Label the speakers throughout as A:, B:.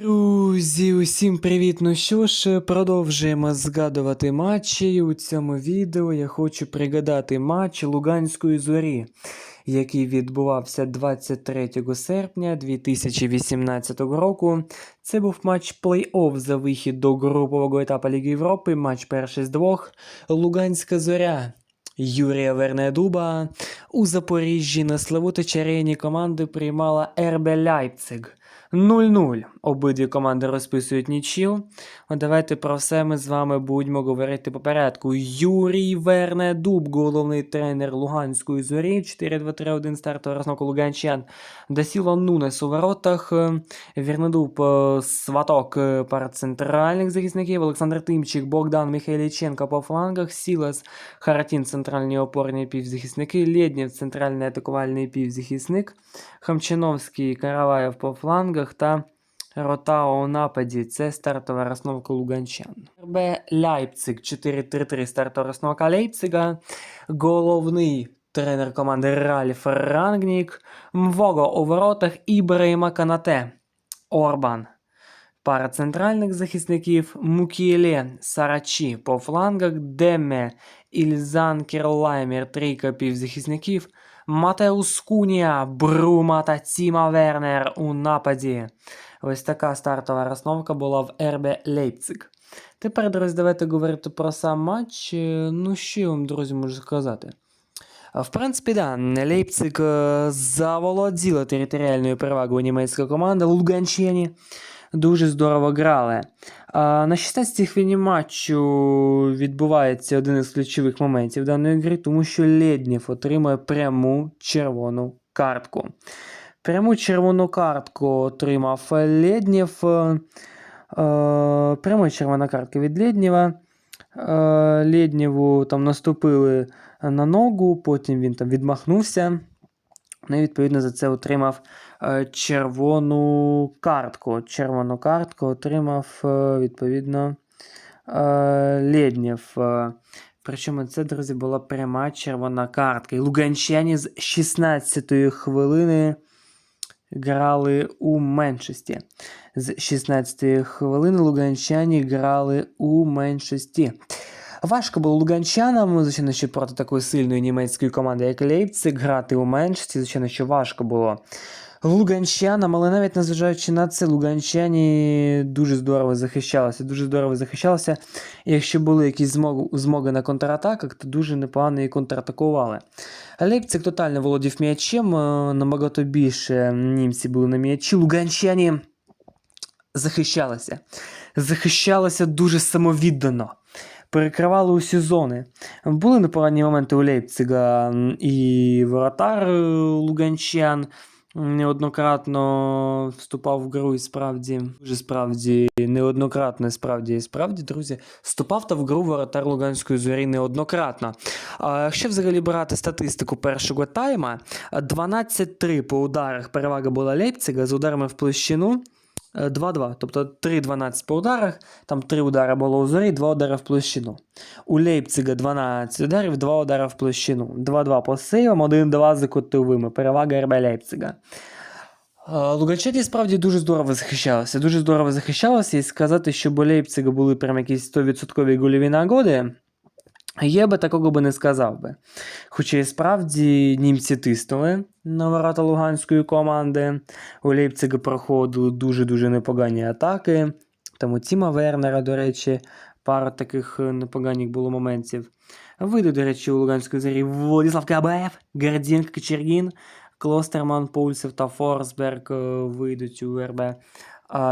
A: Друзі, усім привіт! Ну що ж, продовжуємо згадувати матчі. У цьому відео я хочу пригадати матч Луганської зорі, який відбувався 23 серпня 2018 року. Це був матч плей-офф за вихід до групового етапу Ліги Європи, матч перший з двох. Луганська зоря. Юрія Вернедуба у Запоріжжі на Славутич арені команди приймала РБ Ляйпциг. 0-0. Обидві команди розписують нічию. Давайте про все ми з вами будемо говорити по порядку. Юрій Вернедуб, головний тренер Луганської зорі. 4-2-3-1 стартова розновка Луганчан. Дасіло Нунес у воротах. Вернедуб е, сваток е, пара центральних захисників. Олександр Тимчик, Богдан Михайліченко по флангах. Сілас Харатін центральні опорні півзахисники. Лєднєв центральний атакувальний півзахисник. Хамчиновський, Караваєв по флангах та Ротао у нападі. Це стартова розновка Луганчан. РБ Ляйпциг 4-3-3 стартова розновка Лейпцига. Головний тренер команди Ральф Рангнік. Мвого у воротах Ібраїма Канате. Орбан. Пара центральних захисників Мукіеле Сарачі по флангах Деме Ільзан Кірлаймер трійка півзахисників Матеус Кунія, Брума та Тіма Вернер у нападі. Ось така стартова розновка була в РБ Лейпциг. Тепер, друзі, давайте говорити про сам матч. Е, Ну, що я вам, друзі, можу сказати? В принципі, да, Лейпциг е, заволоділа територіальною перевагою німецька команда. Луганчені дуже здорово грали. На 16-й хвилині матчу відбувається один із ключових моментів даної гри, тому що Лєднєв отримує пряму червону картку. Пряму червону картку отримав Лєднєв. Е, е, пряма червона картка від Лєднєва. Е, Лєднєву там наступили на ногу, потім він там відмахнувся. Ну відповідно за це отримав е, червону картку. Червону картку отримав е, відповідно е, Лєднєв. Причому це, друзі, була пряма червона картка. І Луганчані з 16-ї хвилини грали у меншості. З 16-ї хвилини луганчані грали у меншості. Важко було луганчанам, звичайно, що проти такої сильної німецької команди, як Лейпциг, грати у меншості, звичайно, що важко було. Луганчанам, але навіть незважаючи на це, луганчані дуже здорово захищалися. Дуже здорово захищалися. І якщо були якісь змоги, змоги на контратаках, то дуже непогано і контратакували. Лейпциг тотально володів м'ячем, е, набагато більше німці були на м'ячі. Луганчані захищалися. Захищалися дуже самовіддано. Перекривали усі зони. Були непогані моменти у Лейпцига і воротар е, Луганчан неоднократно вступав в гру і справді, дуже справді, неоднократно, справді, і справді, друзі, вступав та в гру воротар Луганської зорі неоднократно. А якщо взагалі брати статистику першого тайма, 12-3 по ударах перевага була Лейпцига з ударами в площину. Е, 2-2, тобто 3-12 по ударах, там 3 удари було у зорі, 2 удари в площину. У Лейпцига 12 ударів, 2 удари в площину. 2-2 по сейвам, 1-2 за кутовими. Перевага РБ Лейпцига. Е, Луганчані справді дуже здорово захищалися. Дуже здорово захищалися, і сказати, що у Лейпцига були прям якісь 100% гольові нагоди. Я би такого би не сказав би. Хоча і справді німці тиснули на ворота луганської команди. У Лейпцига проходили дуже-дуже непогані атаки. Там у Тіма Вернера, до речі, пара таких непоганих було моментів. Вийде, до речі, у Луганської зарі Владислав Кабаєв, Гордієнко Кочергін, Клостерман, Пульсев та Форсберг е, вийдуть у РБ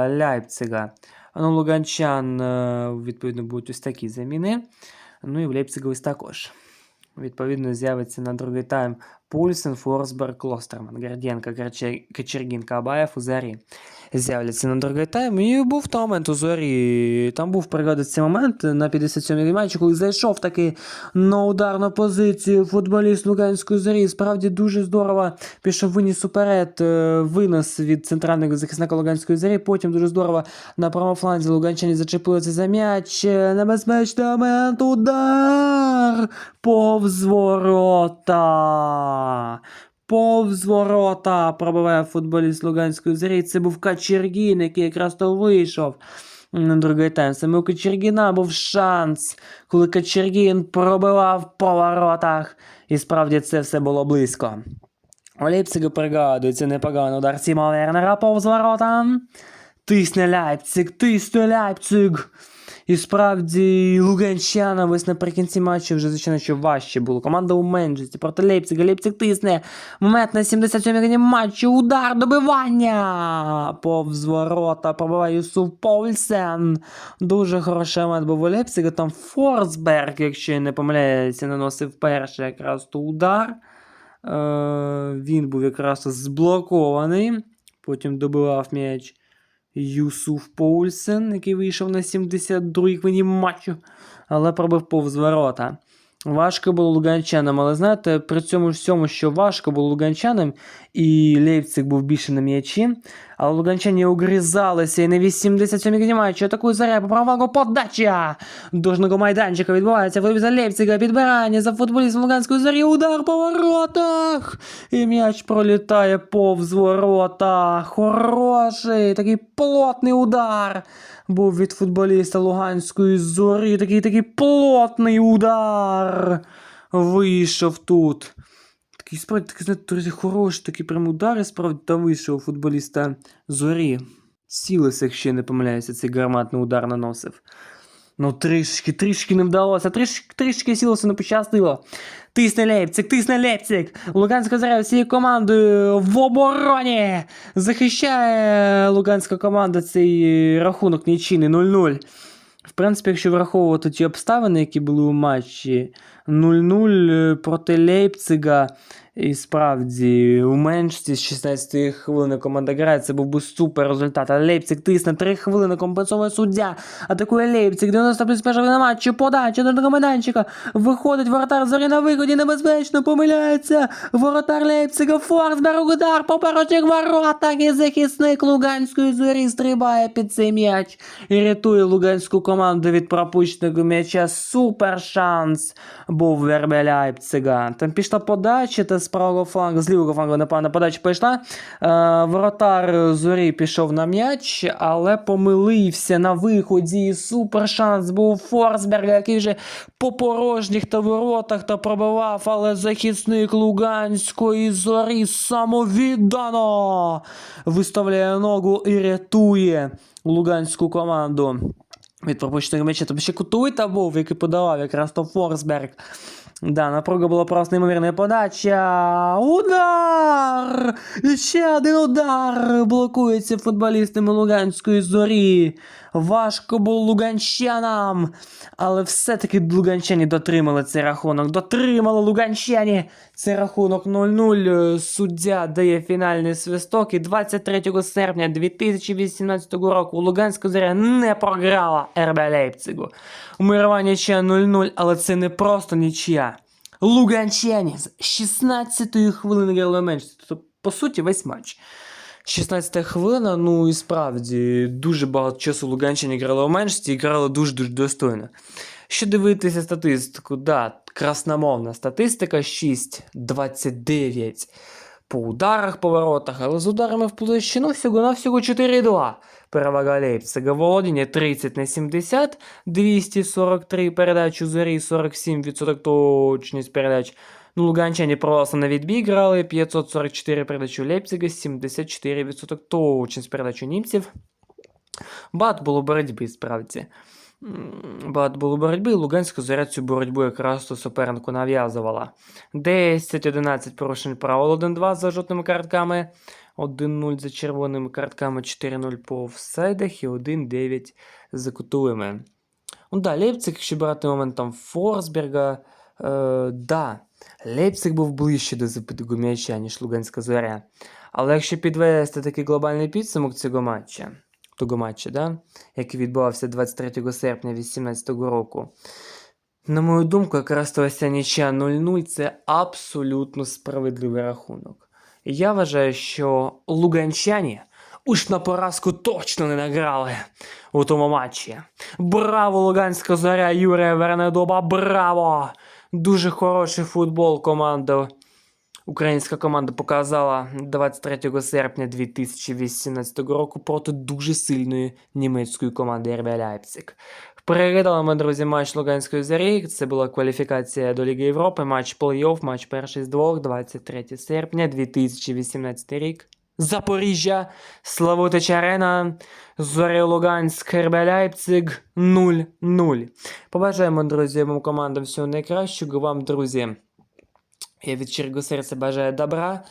A: Ляйпцига. Ну, Луганчан, е, відповідно, будуть ось такі заміни. Ну і в Лейпцига ось також. Відповідно, з'явиться на другий тайм Пульсен, Форсберг, Клостерман, Гордієнко, Карче- Кочергін, Кабаєв у Зарі. З'являться на другий тайм. І був там момент у Зорі. Там був пригадати цей момент на 57-й матчі, коли зайшов таки на ударну позицію футболіст Луганської зорі. Справді дуже здорово пішов виніс уперед, е, винос від центрального захисника Луганської зорі. Потім дуже здорово на правому фланзі Луганчані зачепилися за м'яч. Е, Небезпечний момент. Удар! Повз ворота. Повз ворота пробиває футболіст Луганської зорі. Це був Качергін, який якраз то вийшов на другий тайм. Саме у Качергіна був шанс, коли Качергін пробивав по воротах. І справді це все було близько. У Лейпцига пригадується непоганий удар Тіма Вернера повз ворота. Тисне Ляйпциг, тисне Ляйпциг. І справді Луганщана ось наприкінці матчу вже звичайно що важче було. Команда у меншості проти Лейпцига. Лейпциг тисне. Момент на 77-й годині матчу. Удар добивання. Повз ворота пробиває Юсуф Польсен. Дуже хороший момент був у Лейпцига. Там Форсберг, якщо я не помиляюся, наносив перший якраз то удар. Е, він був якраз зблокований. Потім добивав м'яч Юсуф Поульсен, який вийшов на 72-й хвилині матчу, але пробив повз ворота. Важко було луганчанам, але знаєте, при цьому всьому, що важко було луганчанам, і Лейпциг був більше на м'ячі, але луганчані угризалися і на 87-й хвилині атакує заря по правого подача. Дожного майданчика відбувається в за Лейпцига, підбирання за футболістом Луганської зорі, удар по воротах. І м'яч пролітає повз ворота. Хороший, такий плотний удар був від футболіста Луганської зорі. Такий такий плотний удар. Вийшов тут. Такий справді такий, знаєте, друзі, хороший такий прям удар, і справді там вийшов футболіста зорі. Сілес, я не помиляюся, цей гарматний удар наносив. Ну, трішки, трішки не вдалося, трішки, трішки сілося не пощастило. Тисне Лейпциг, тисне Лейпциг. Луганська заря всією командою в обороні. Захищає луганська команда цей рахунок нічийний 0-0. В принципі, якщо враховувати ті обставини, які були у матчі 0-0 проти Лейпцига, і справді у меншості з 16 хвилини команда грає, це був би супер результат. А Лейпциг тисне 3 хвилини, компенсовує суддя. Атакує Лейпциг, 90 плюс перша на матчі, подача до майданчика. Виходить воротар зорі на виході, небезпечно помиляється. Воротар Лейпцига, Форсберг, удар по порожніх воротах і захисник Луганської зорі стрибає під цей м'яч і рятує луганську команду від пропущеного м'яча. Супер шанс був Вербе Лейпцига. Там пішла подача та з правого флангу, з лівого флангу, напевно, подача пішла. Е, воротар зорі пішов на м'яч, але помилився на виході. Супер шанс був Форсберга, який вже по порожніх та воротах та пробивав, але захисник Луганської зорі самовіддано виставляє ногу і рятує луганську команду. Від пропущеного м'яча. Тобто ще Кутуйта був, який подавав якраз то Форсберг. Да, напруга була просто неймовірна подача. Удар! Ще один удар блокується футболістами Луганської зорі. Важко було луганщанам. Але все-таки луганчані дотримали цей рахунок. Дотримали луганчані цей рахунок 0-0. Суддя дає фінальний свисток. І 23 серпня 2018 року Луганська зоря не програла РБ Лейпцигу. Умирова нічия 0-0, але це не просто нічия. Луганчані з 16-ї хвилини грали менше. Тобто, по суті, весь матч. 16 хвилина, ну і справді дуже багато часу луганчані грали у меншості і грали дуже-дуже достойно. Що дивитися статистику, да, красномовна статистика 6-29 по ударах по воротах, але з ударами в площину всього-навсього 4-2. Перевага Лейпцига. Володіння 30 на 70, 243 передачу зорі, 47% точність передач. Ну, Луганчані на відбій грали, 544 передачі Лейпцига, 74% точність передач у німців. Багато було боротьби, справді. Багато було боротьби, і Луганська зоря цю боротьбу якраз супернику нав'язувала. 10-11 порушень правил 1-2 за жовтими картками, 1-0 за червоними картками, 4-0 по офсайдах і 1-9 за кутовими. Ну да, Лейпциг, якщо брати моментом Форсберга, е, да, Лейпциг був ближче до забитого м'яча, ніж Луганська зоря. Але якщо підвести такий глобальний підсумок цього матча, того матча, да, який відбувався 23 серпня 2018 року, на мою думку, якраз то нічия 0-0 це абсолютно справедливий рахунок. Я вважаю, що луганчані уж на поразку точно не награли у тому матчі. Браво, Луганська зоря Юрія Вернедоба, браво! Дуже хороший футбол команда українська команда показала 23 серпня 2018 року проти дуже сильної німецької команди РБ Лейпциг. Переглядали ми, друзі, матч Луганської зорі. Це була кваліфікація до Ліги Європи, матч плей-офф, матч перший з двох, 23 серпня 2018 рік. Запоріжжя, Славутич Арена, Зоря Луганськ, РБ Лейпциг 0-0. Побажаємо, друзі, вам командам всього найкращого. Вам, друзі, я від щирого серця бажаю добра.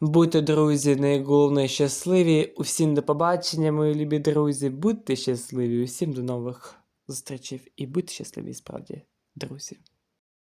A: Будьте, друзі, найголовніше щасливі. Усім до побачення, мої любі друзі. Будьте щасливі, усім до нових зустрічей і будьте щасливі, справді, друзі.